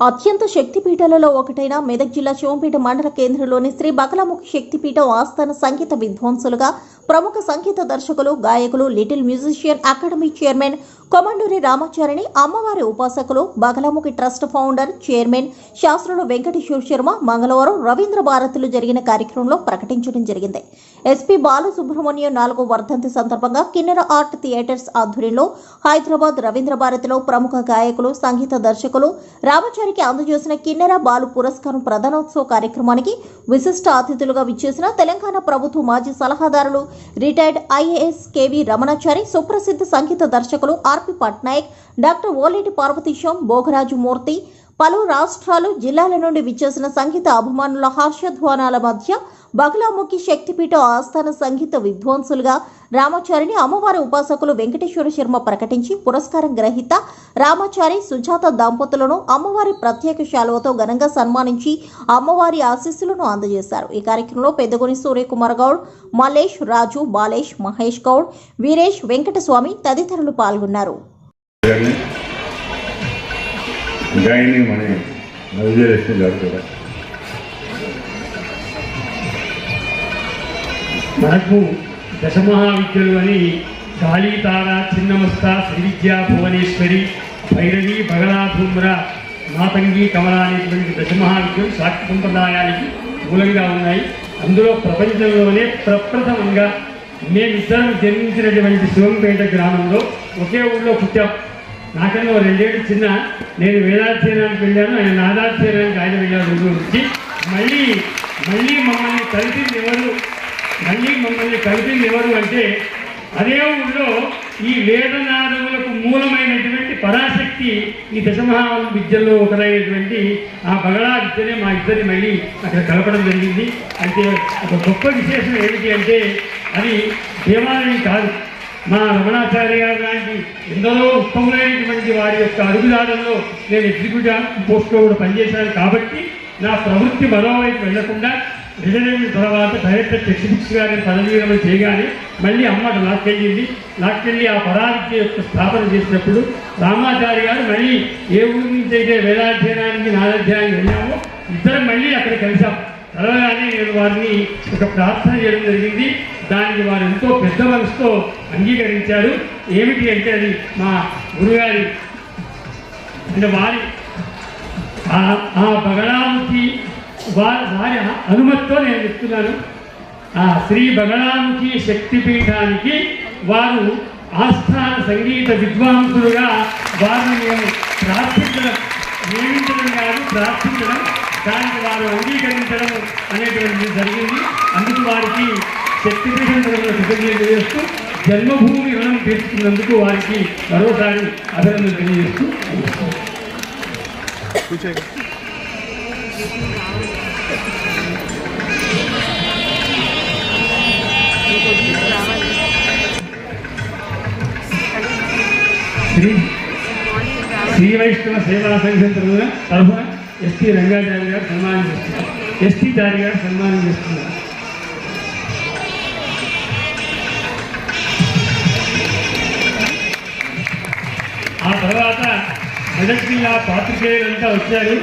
అత్యంత శక్తిపీఠాలలో ఒకటైన మెదక్ జిల్లా శివంపేట మండల కేంద్రంలోని శ్రీ బకలాముఖి శక్తిపీఠం ఆస్థాన సంగీత విద్వాంసులుగా ప్రముఖ సంగీత దర్శకులు గాయకులు little musician academy chairman Komanduri Ramacharini అమ్మవారి ఉపాసకులు బగలాముఖి ట్రస్ట్ ఫౌండర్ చైర్మన్ శాస్త్రులు వెంకటేశ్వర శర్మ మంగళవారం రవీంద్ర భారతిలో జరిగిన కార్యక్రమంలో ప్రకటించడం జరిగింది. ఎస్పీ బాలసుబ్రహ్మణ్యం నాలుగో వర్ధంతి సందర్భంగా కిన్నెర ఆర్ట్ థియేటర్స్ ఆధ్వర్యంలో హైదరాబాద్ రవీంద్ర భారతిలో ప్రముఖ గాయకులు సంగీత దర్శకులు రామచారికి అందజేసిన కిన్నెర బాలు పురస్కారం ప్రధానోత్సవ కార్యక్రమానికి విశిష్ట అతిథులుగా విచ్చేసిన తెలంగాణ ప్రభుత్వ మాజీ సలహాదారులు రిటైర్డ్ ఐఏఎస్ కేవి రమణాచారి సుప్రసిద్ధ సంగీత దర్శకులు ఆర్పి పట్నాయక్ డాక్టర్ ఓలేటి పార్వతీశం భోగరాజు మూర్తి పలు రాష్ట్రాలు జిల్లాల నుండి విచ్చేసిన సంగీత అభిమానుల హర్షధ్వానాల మధ్య బగలాముఖి శక్తిపీఠ ఆస్థాన సంగీత విద్వాంసులుగా రామాచారిని అమ్మవారి ఉపాసకులు వెంకటేశ్వర శర్మ ప్రకటించి పురస్కారం గ్రహీత రామాచారి సుజాత దంపతులను అమ్మవారి ప్రత్యేక శాలువతో ఘనంగా సన్మానించి అమ్మవారి ఆశీస్సులను అందజేశారు. ఈ కార్యక్రమంలో పెద్దగొని సూర్యకుమార్ గౌడ్ మలేష్ రాజు బాలేష్ మహేష్ గౌడ్ వీరేష్ వెంకటస్వామి తదితరులు పాల్గొన్నారు. గారిని గాయని మన విజయలక్ష్మి గారు కూడా మనకు దశమహావిద్యలు అని కాళీతార చిన్నమస్త శ్రీవిద్యా భువనేశ్వరి భైరవి బగలాధూమ్ర మాతంగి కమల అనేటువంటి దశమహావిద్యలు శాక్తి సంప్రదాయానికి మూలంగా ఉన్నాయి. అందులో ప్రపంచంలోనే ప్రప్రథమంగా మేమిద్దరం జన్మించినటువంటి శివంపేట గ్రామంలో ఒకే ఊళ్ళో పుట్టాం. నాకన్నా ఓ రెండేళ్ళు చిన్న నేను వేదాధ్యయనానికి వెళ్ళాను ఆయన నాదాధ్యయనానికి ఆయన వెళ్ళాడు ఊరు నుంచి మళ్ళీ మళ్ళీ మమ్మల్ని కలిసింది ఎవరు? మళ్ళీ మమ్మల్ని కలిపింది ఎవరు అంటే అదే ఊళ్ళో ఈ వేదనాదములకు మూలమైనటువంటి పరాశక్తి ఈ దశమహావన విద్యలో ఒకరైనటువంటి ఆ బగళా విద్యనే మా ఇద్దరిని మళ్ళీ అక్కడ కలపడం జరిగింది. అయితే ఒక గొప్ప విశేషం ఏమిటి అంటే అది దేవాలయం కాదు. మా రమణాచార్య గారు లాంటి ఎందరో ఉత్తములైనటువంటి వారి యొక్క అడుగుదారంలో నేను ఎగ్జిక్యూటివ్ పోస్ట్లో కూడా పనిచేశాను కాబట్టి నా ప్రవృత్తి మరోవైపు వెళ్ళకుండా రిజర్వేషన్ తర్వాత డైరెక్టర్ టెక్స్ట్ బుక్స్ గారిని పదవి విరమణ చేయగానే మళ్ళీ అమ్మకు లాక్కెళ్ళింది. లాక్కెళ్ళి ఆ పరావిద్య యొక్క స్థాపన చేసినప్పుడు రామాచారి గారు మళ్ళీ ఏ ఊరి నుంచి అయితే వేదాధ్యయనానికి నాదాధ్యాయానికి వెళ్ళామో ఇద్దరం మళ్ళీ అక్కడ కలిసాం కలవగానే నేను వారిని ఒక ప్రార్థన చేయడం జరిగింది. దానికి వారు ఎంతో పెద్ద మనసుతో అంగీకరించారు. ఏమిటి అంటే అది మా గురుగారి అంటే వారి ఆ- బగళాముఖి వారి వారి అనుమతితో నేను చెప్తున్నాను. ఆ శ్రీ బగళాముఖి శక్తిపీఠానికి వారు ఆస్థాన సంగీత విద్వాంసులుగా వారిని మేము ప్రార్థించడం నియమించడం కాదు ప్రార్థించడం. దానికి వారు అంగీకరించడం అనేటువంటిది జరిగింది. అందుకు వారికి శక్తిపీఠం తరఫున కృతజ్ఞత చేస్తూ జన్మభూమి రుణం తీర్చుకున్నందుకు వారికి మరోసారి అభినందన తెలియజేస్తూ శ్రీ శ్రీ వైష్ణవ సేవా సంఘం తరఫున తరఫున ఎస్టీ రంగాచారి గారు సన్మానం చేస్తున్నారు. ఎస్టీ దారి గారు సన్మానం చేస్తున్నారు. ఆ తర్వాత మెదక్ జిల్లా పాత్రికేయులంతా వచ్చారు.